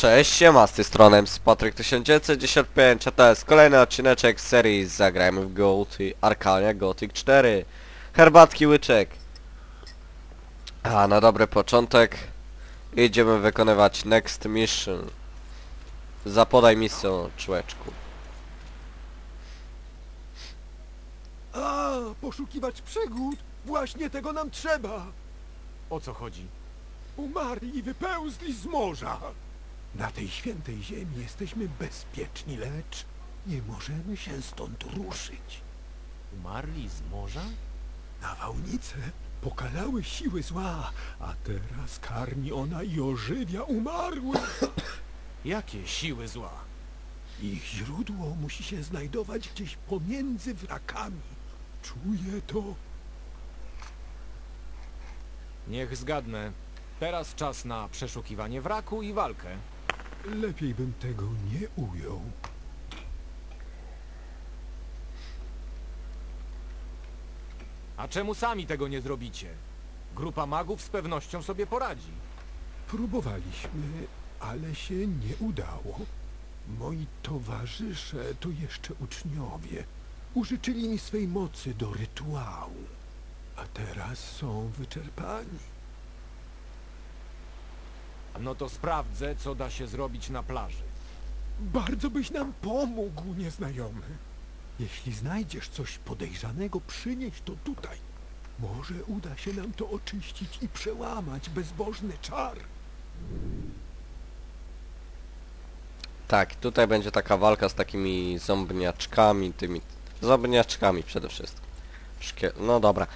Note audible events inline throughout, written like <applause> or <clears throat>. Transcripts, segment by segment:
Cześć, siema, z tej strony MC Patryk 1995, a to jest kolejny odcineczek z serii Zagrajmy w Goty Arkania Gothic 4 Herbatki łyczek A na dobry początek idziemy wykonywać next mission Zapodaj misję, człeczku A, poszukiwać przygód! Właśnie tego nam trzeba! O co chodzi? Umarli i wypełzli z morza! Na tej świętej ziemi jesteśmy bezpieczni, lecz nie możemy się stąd ruszyć. Umarli z morza? Nawałnice pokalały siły zła, a teraz karmi ona i ożywia umarłych. <coughs> Jakie siły zła? Ich źródło musi się znajdować gdzieś pomiędzy wrakami. Czuję to. Niech zgadnę. Teraz czas na przeszukiwanie wraku i walkę. Lepiej bym tego nie ujął. A czemu sami tego nie zrobicie? Grupa magów z pewnością sobie poradzi. Próbowaliśmy, ale się nie udało. Moi towarzysze to jeszcze uczniowie. Użyczyli mi swej mocy do rytuału, a teraz są wyczerpani. No to sprawdzę, co da się zrobić na plaży. Bardzo byś nam pomógł, nieznajomy. Jeśli znajdziesz coś podejrzanego, przynieś to tutaj. Może uda się nam to oczyścić i przełamać bezbożny czar. Tak, tutaj będzie taka walka z takimi zombniaczkami, tymi zombniaczkami przede wszystkim. Szkie... No dobra.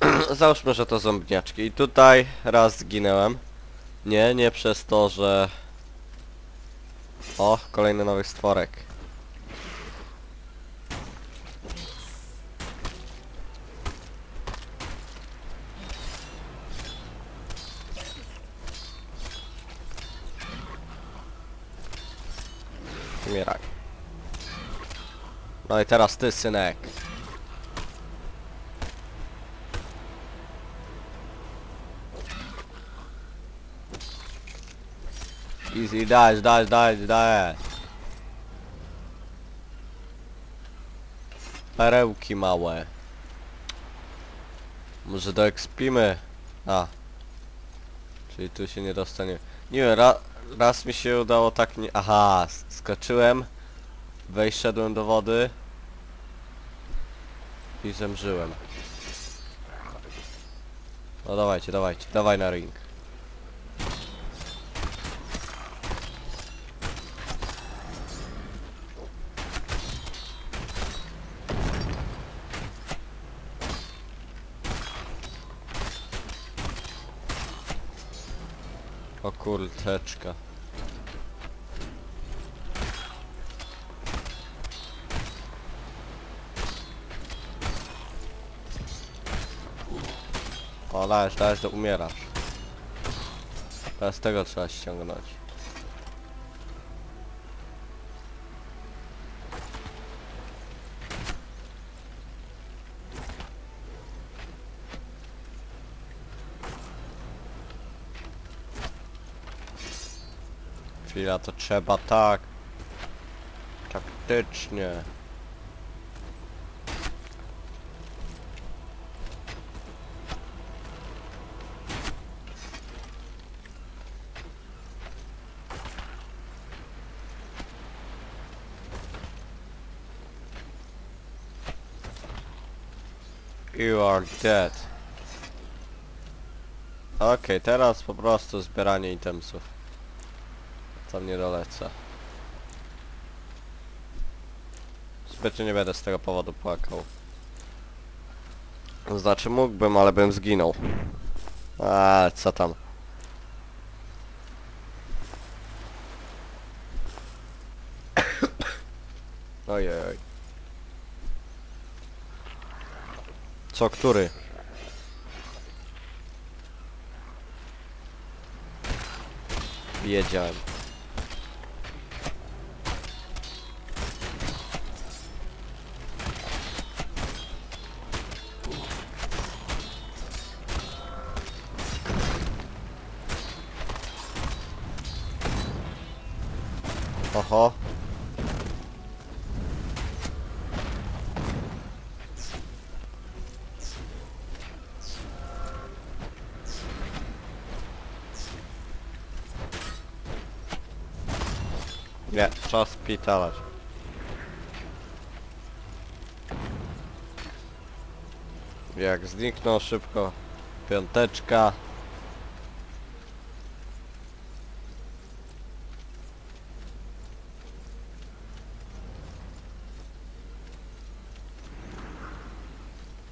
<clears throat> Załóżmy, że to zombniaczki. I tutaj raz zginęłem. Nie, nie przez to, że... O, kolejny nowy stworek. Umieraj. No i teraz ty, synek. Easy, dajesz, dajesz, dajesz, dajesz. Perełki małe. Może doekspimy? A. Czyli tu się nie dostanie. Nie wiem, ra, raz mi się udało tak nie... Aha, skoczyłem. Wejszedłem do wody. I zemrzyłem. No dawajcie, dawajcie, dawaj na ring. O kurteczka. O, dajesz, dajesz, to umierasz. Teraz tego trzeba ściągnąć. Chwila, to trzeba tak. Taktycznie. You are dead. Okej, teraz po prostu zbieranie itemsów. Tam nie dolecę. Zbytnio nie będę z tego powodu płakał. Znaczy mógłbym, ale bym zginął. A co tam? Ojej. Co, który? Wiedziałem. Nie, czas spitalać. Jak zniknął szybko. Piąteczka.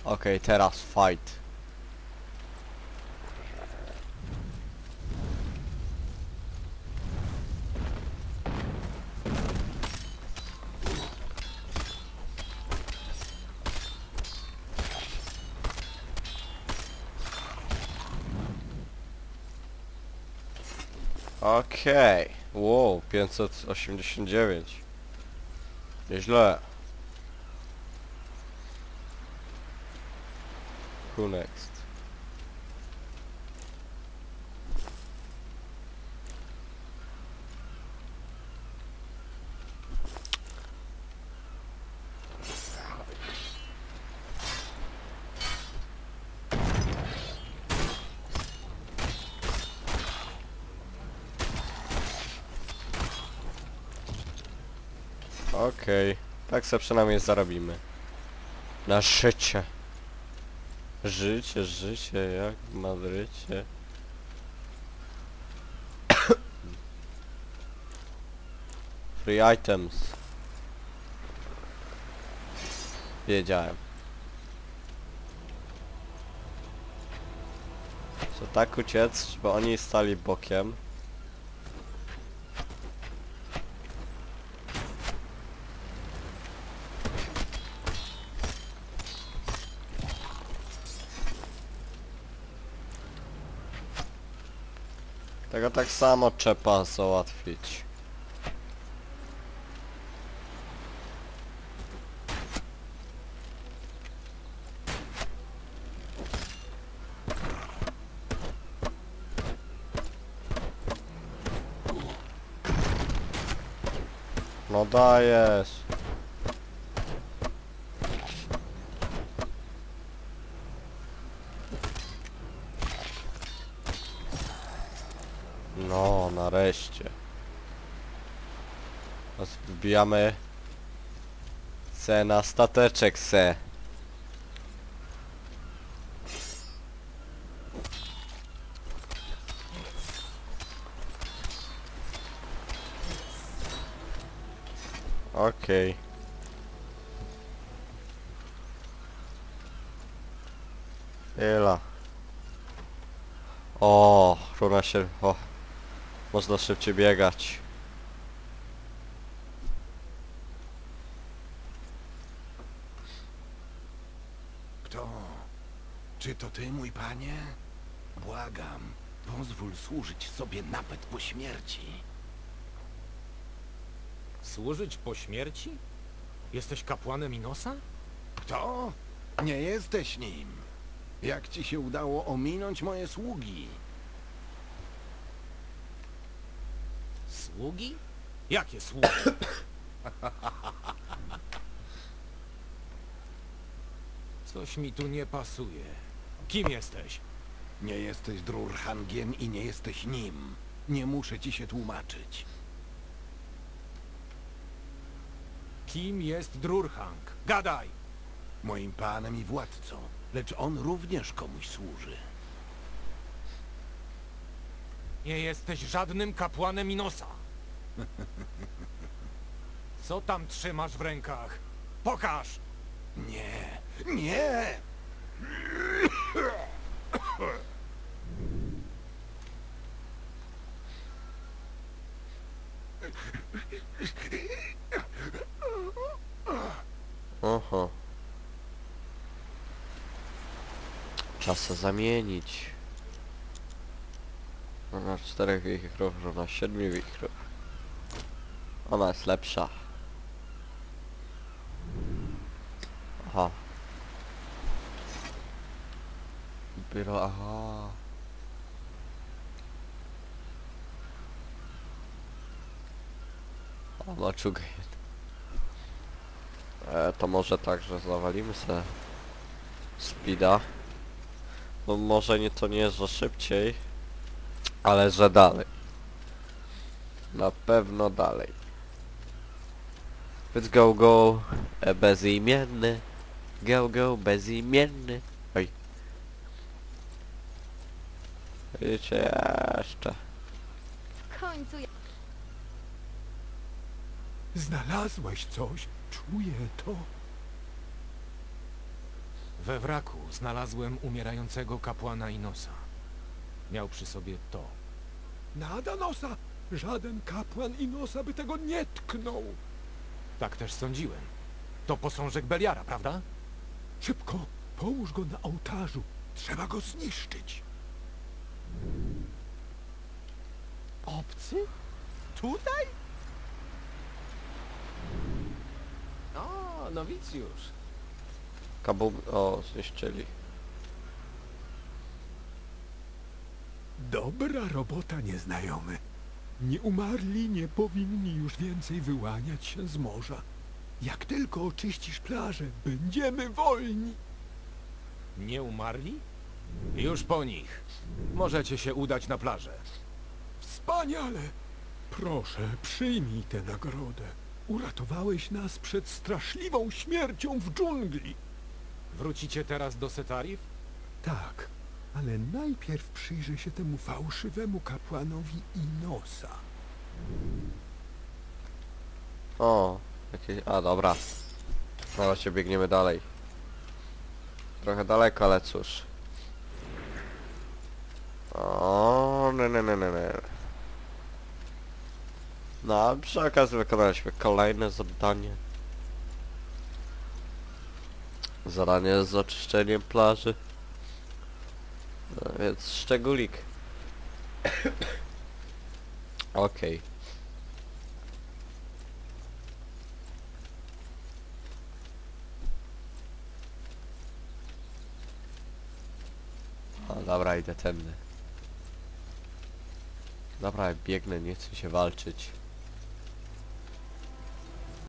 Okej, teraz fight. Okej. Wow, 589. Nieźle. Who next? Okej, tak se przynajmniej zarobimy. Na życie. Życie, życie, jak w Madrycie. <coughs> Free items. Wiedziałem. Co tak uciec, żeby oni stali bokiem. Tego tak samo trzeba załatwić. No dajesz. Teraz wbijamy se na stateczek se. Okej. Ela. O, runa się... O. Można szybciej biegać. Kto? Czy to ty, mój panie? Błagam, pozwól służyć sobie nawet po śmierci. Służyć po śmierci? Jesteś kapłanem Inosa? Kto? Nie jesteś nim. Jak ci się udało ominąć moje sługi? Sługi? Jakie sługi? Coś mi tu nie pasuje. Kim jesteś? Nie jesteś Drurhangiem i nie jesteś nim. Nie muszę ci się tłumaczyć. Kim jest Drurhang? Gadaj! Moim panem i władcą. Lecz on również komuś służy. Nie jesteś żadnym kapłanem Inosa. Co tam trzymasz w rękach? Pokaż! Nie, nie! Oho. Czas zamienić. Ona czterech wichrów równa siedmiu wichrów. Ona jest lepsza. Aha. Dopiero, aha. Maczugę. E, to może tak, że zawalimy se speeda. No może nie to nie, że szybciej, ale że dalej. Na pewno dalej. Więc go go e, bezimienny. Go go bezimienny. Oj. Wiecie jeszcze. W końcu ja... Znalazłeś coś? Czuję to. We wraku znalazłem umierającego kapłana Inosa. Miał przy sobie to. Nada nosa! Żaden kapłan i nosa by tego nie tknął. Tak też sądziłem. To posążek Beliara, prawda? Szybko, połóż go na ołtarzu. Trzeba go zniszczyć. Obcy? Tutaj? O, nowicjusz. Kabum... O, zniszczyli. Dobra robota, nieznajomy. Nieumarli nie powinni już więcej wyłaniać się z morza. Jak tylko oczyścisz plażę, będziemy wolni. Nie umarli? Już po nich. Możecie się udać na plażę. Wspaniale! Proszę, przyjmij tę nagrodę. Uratowałeś nas przed straszliwą śmiercią w dżungli. Wrócicie teraz do Setarif? Tak, ale najpierw przyjrzę się temu fałszywemu kapłanowi Inosa. O, jakieś... A, dobra. Zaraz się biegniemy dalej. Trochę daleko, ale cóż. O, nie, nie, nie, nie, nie. No, przy okazji wykonaliśmy kolejne zadanie. Zadanie z oczyszczeniem plaży. No, więc szczególik. Okej. O, dobra, idę tędy. Dobra, biegnę, nie chcę się walczyć.